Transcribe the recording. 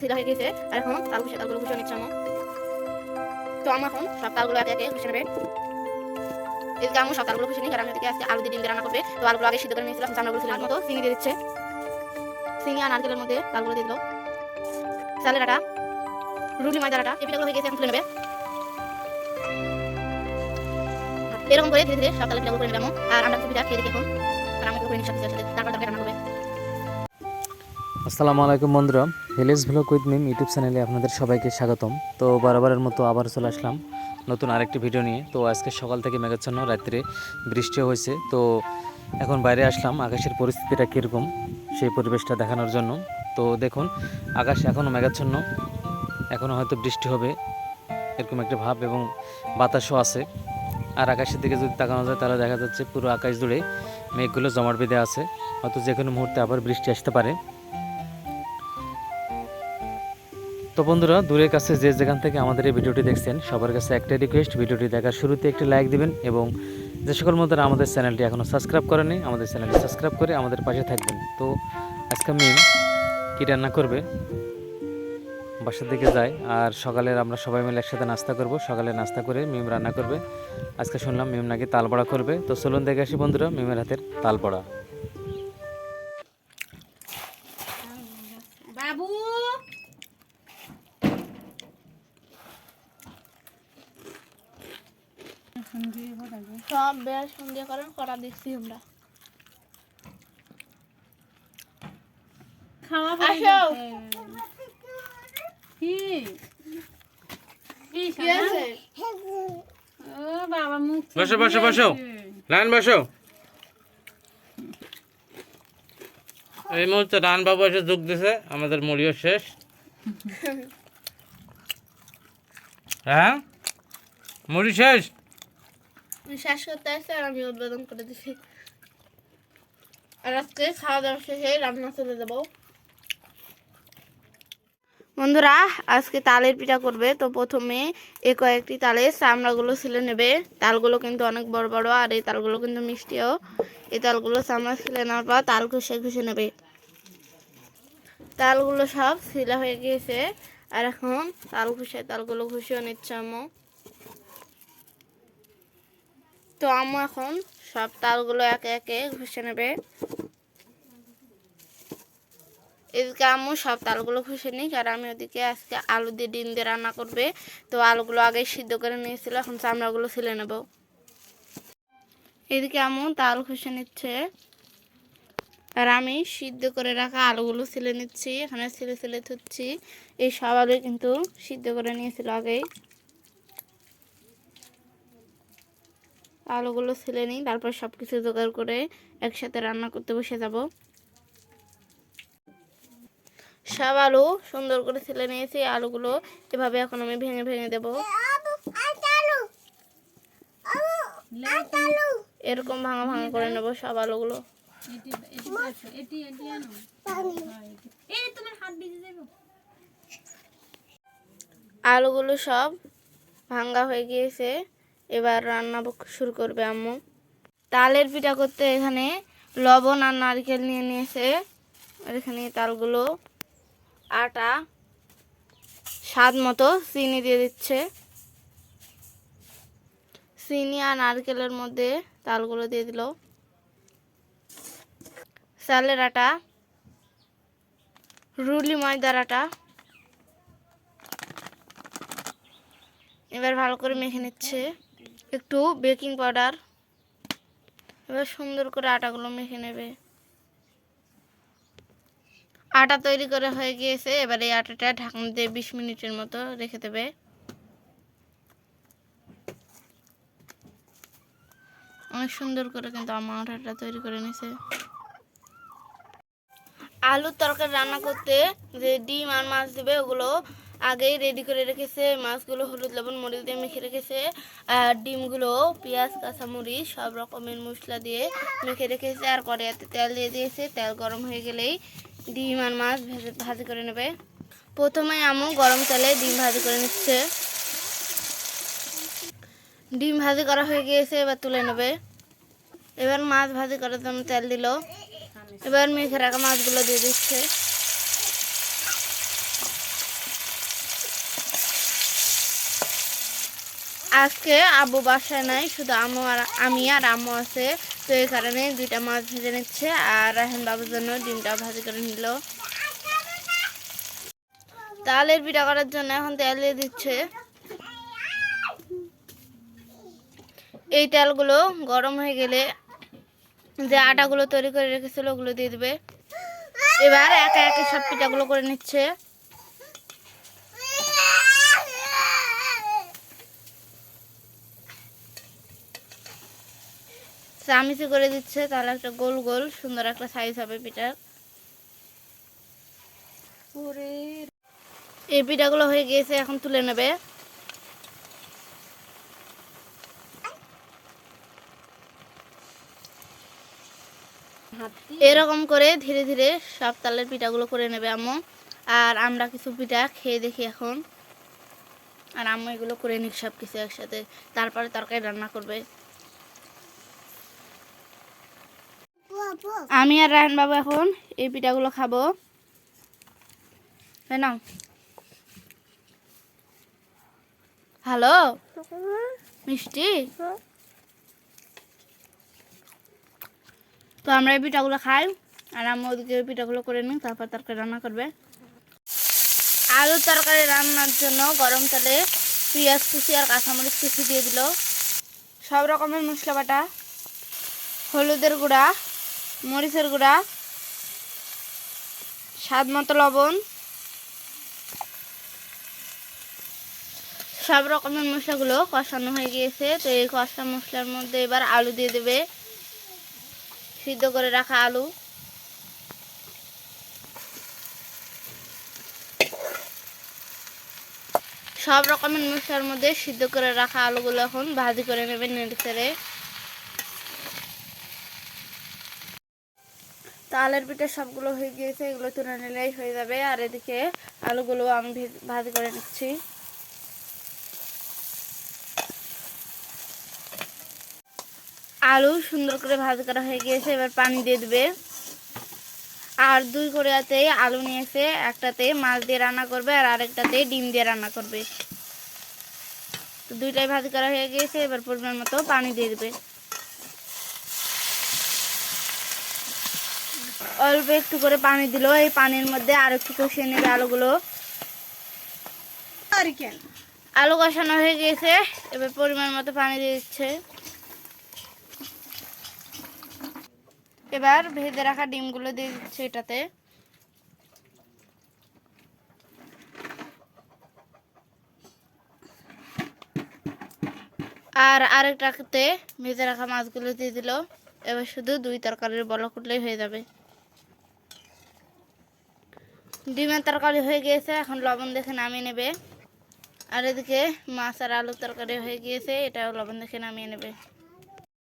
সিধা হয়ে গেছে। আর এখন তাল তালগুলো ঘুষে নিচ্ছে আমার। তো আমি এখন সব তালগুলো একে একে ঘুষে নেবে। এদিকে আমি সব তালগুলো ঘুষে নিই কারণ এদিকে আজকে আলু দিয়ে ডিম রান্না করবে। তো আলুগুলো আগে সিদ্ধ করে নিয়েছিলাম, চামড়াগুলো ছিল মতো, চিনি দিয়ে দিচ্ছে। চিনি আর নারকেলের মধ্যে তালগুলো দিয়ে দিল। চালের আটা, রুটি, ময়দার আটা, এই পিঠাগুলো হয়ে গেছে, এখন তুলে নেবে। এরকম করে ধীরে ধীরে সব পিঠাগুলো করে আম্মু। আর আমরা পিঠা খেয়ে দেখি এখন। আর আমি করে নিই সব একসাথে তারপর তারপরে রান্না করবে। আসসালামু আলাইকুম বন্ধুরা village vlog with Mim YouTube চ্যানেলে আপনাদের সবাইকে স্বাগতম। তো বারবারের মতো আবার চলে আসলাম নতুন আরেকটি ভিডিও নিয়ে। তো আজকে সকাল থেকে মেঘাচ্ছন্ন, রাত্রে বৃষ্টিও হয়েছে। তো এখন বাইরে আসলাম, আকাশের পরিস্থিতিটা কীরকম সেই পরিবেশটা দেখানোর জন্য। তো দেখুন, আকাশ এখনও মেঘাচ্ছন্ন এখনও হয়তো বৃষ্টি হবে, এরকম একটা ভাব এবং বাতাসও আছে। আর আকাশের দিকে যদি তাকানো যায়, তাহলে দেখা যাচ্ছে পুরো আকাশ জুড়ে মেঘগুলো জমাট বেঁধে আছে। হয়তো যে কোনো মুহূর্তে আবার বৃষ্টি আসতে পারে। তো বন্ধুরা, দূরের কাছে যে যেখান থেকে আমাদের এই ভিডিওটি দেখছেন, সবার কাছে একটা রিকোয়েস্ট ভিডিওটি দেখার শুরুতে একটি লাইক দিবেন এবং যে সকল মধ্যে আমাদের চ্যানেলটি এখনও সাবস্ক্রাইব করেনি আমাদের চ্যানেলটি সাবস্ক্রাইব করে আমাদের পাশে থাকবেন। তো আজকে মিম কী রান্না করবে? বাসার দিকে যাই আর সকালের আমরা সবাই মিলে একসাথে নাস্তা করব। সকালে নাস্তা করে মিম রান্না করবে। আজকে শুনলাম মিম নাকি তালবড়া করবে। তো চলুন দেখে আসি বন্ধুরা, মিমের হাতের তালবড়া বাবু সব বেশ সন্ধ্যা করেন করা দেখছি আমরা। খাওয়া আসো। কি? বাবা মুখ বসো, বসো, বসো। লাইন বসো। এই মুহূর্তে রান বাবু এসে যোগ দিছে আমাদের মুড়িও শেষ। হ্যাঁ? মুড়ি শেষ? শেষ করতে আসছি আর আমি উদ্বোধন করে দিছি। আর আজকে খাওয়া দাওয়া শেষে রান্না চলে যাব বন্ধুরা, আজকে তালের পিঠা করবে। তো প্রথমে এ কয়েকটি তালের চামড়াগুলো ছিলে নেবে। তালগুলো কিন্তু অনেক বড় বড়, আর এই তালগুলো কিন্তু মিষ্টিও। এই তালগুলো চামড়া ছিলে নেওয়ার পর তাল ঘষে ঘষে নেবে। তালগুলো সব ছিলা হয়ে গিয়েছে। আর এখন তাল ঘষে তালগুলো ঘষেও নিচ্ছে আম্মু। তো আম্মু এখন সব তালগুলো একে একে ঘষে নেবে। এদিকে আম্মু সব তালগুলো ঘষে নিই কারণ আমি ওদিকে আজকে আলু দিয়ে ডিম দিয়ে রান্না করবে। তো আলুগুলো আগে সিদ্ধ করে নিয়েছিল, এখন চামড়াগুলো ছিলে নেব। এদিকে আম্মু তাল ঘষে নিচ্ছে আর আমি সিদ্ধ করে রাখা আলুগুলো ছিলে নিচ্ছি, এখানে ছিলে ছিলে থুচ্ছি এই সব আলু কিন্তু সিদ্ধ করে নিয়েছিল আগেই। আলুগুলো ছিলে নিই তারপর সব কিছু জোগাড় করে একসাথে রান্না করতে বসে যাব। সব আলু সুন্দর করে ছিলে নিয়েছি আলুগুলো এভাবে এখন আমি ভেঙে ভেঙে দেব। এরকম ভাঙা ভাঙা করে নেব সব আলুগুলো। আলুগুলো সব ভাঙ্গা হয়ে গিয়েছে। এবার রান্না শুরু করবে আম্মু। তালের পিঠা করতে এখানে লবণ আর নারকেল নিয়ে নিয়েছে। আর এখানে তালগুলো আটা স্বাদ মতো চিনি দিয়ে দিচ্ছে। চিনি আর নারকেলের মধ্যে তালগুলো দিয়ে দিল। চালের আটা, রুলি ময়দার আটা। এবার ভালো করে মেখে নিচ্ছে। একটু বেকিং পাউডার। এবার সুন্দর করে আটাগুলো মেখে নেবে। আটা তৈরি করে হয়ে গিয়েছে, এবার এই আটাটা ঢাকনা দিয়ে বিশ মিনিটের মতো রেখে দেবে। অনেক সুন্দর করে কিন্তু আমার আটাটা তৈরি করে নিছে আলুর তরকারি রান্না করতে যে ডিম আর মাছ দিবে, ওগুলো আগেই রেডি করে রেখেছে, মাছগুলো হলুদ, লবণ, মরিচ দিয়ে মেখে রেখেছে, আর ডিমগুলো পেঁয়াজ, কাঁচামরিচ সব রকমের মশলা দিয়ে মেখে রেখেছে, আর কড়াইতে তেল দিয়ে দিয়েছে। তেল গরম হয়ে গেলেই ডিম আর মাছ ভেজে ভাজি করে নেবে। প্রথমে আমু গরম তেলে ডিম ভাজি করে নিচ্ছে। ডিম ভাজি করা হয়ে গিয়েছে, এবার তুলে নেবে। এবার মাছ ভাজি করার জন্য তেল দিল। এবার মেখে রাখা মাছগুলো দিয়ে দিচ্ছে। আজকে আব্বু বাসায় নাই, শুধু আম্মু আর আমি আর আম্মু আছে। তো এই কারণে দুইটা মাছ ভেজে নিচ্ছে আর রাহেন বাবুর জন্য ডিমটা ভাজি করে নিল। তালের পিঠা করার জন্য এখন তেল দিয়ে দিচ্ছে। এই তেলগুলো গরম হয়ে গেলে যে আটাগুলো তৈরি করে রেখেছিল ওগুলো দিয়ে দিবে। এবার একে একে সব পিঠাগুলো করে নিচ্ছে। চামিচি করে দিচ্ছে তাহলে একটা গোল গোল সুন্দর একটা সাইজ হবে পিঠার এই পিঠাগুলো হয়ে গিয়েছে এখন তুলে নেবে। এরকম করে ধীরে ধীরে সব তালের পিঠাগুলো করে নেবে আম্মু। আর আমরা কিছু পিঠা খেয়ে দেখি এখন। আর আম্মু এগুলো করে নিক সব কিছু একসাথে। তারপরে তরকারি রান্না করবে। আমি আর রায়ন বাবু এখন এই পিঠাগুলো খাব। তাই না? হ্যালো মিষ্টি? তো আমরা এই পিঠাগুলো খাই, আর আম্মু ওদিকে পিঠাগুলো করে নিই তারপর তরকারি রান্না করবে। আলু তরকারি রান্নার জন্য গরম তেলে পেঁয়াজ কুচি আর কাঁচামরিচ কুচি দিয়ে দিল। সব রকমের মশলা বাটা, হলুদের গুঁড়া মরিচের গুঁড়া, স্বাদ মতো লবণ, সব রকমের মশলাগুলো কষানো হয়ে গিয়েছে। তো এই কষা মশলার মধ্যে এবার আলু দিয়ে দেবে। সিদ্ধ করে রাখা আলু। সব রকমের মশলার মধ্যে সিদ্ধ করে রাখা আলুগুলো এখন ভাজি করে নেবেন নেড়ে ছেড়ে তালের পিঠা সবগুলো হয়ে গিয়েছে, এগুলো তুলে নিলেই হয়ে যাবে। আর এদিকে আলুগুলো আমি ভেজ- করে নিচ্ছি। আলু সুন্দর করে ভাজি করা হয়ে গিয়েছে, এবার পানি দিয়ে দেবে। আর দুই কোরিয়াতে আলু নিয়েছে, একটাতে মাছ দিয়ে রান্না করবে আর আরেকটাতে ডিম দিয়ে রান্না করবে। তো দুইটাই ভাজি করা হয়ে গিয়েছে, এবার পরিমাণ মতো পানি দিয়ে দেবে। অল্প একটু করে পানি দিল। এই পানির মধ্যে আর একটু কষিয়ে নেবে আলুগুলো। আর আলু কষানো হয়ে গিয়েছে এবার পরিমাণ মতো পানি দিয়ে দিচ্ছে। এবার ভেজে রাখা ডিমগুলো দিয়ে দিচ্ছে এটাতে। আর আরেকটাতে ভেজে রাখা মাছগুলো দিয়ে দিল। এবার শুধু দুই তরকারির বলা করলেই হয়ে যাবে। ডিমের তরকারি হয়ে গিয়েছে, এখন লবণ দেখে নামিয়ে নেবে। আর এদিকে মাছ আর আলুর তরকারি হয়ে গিয়েছে, এটাও লবণ দেখে নামিয়ে নেবে।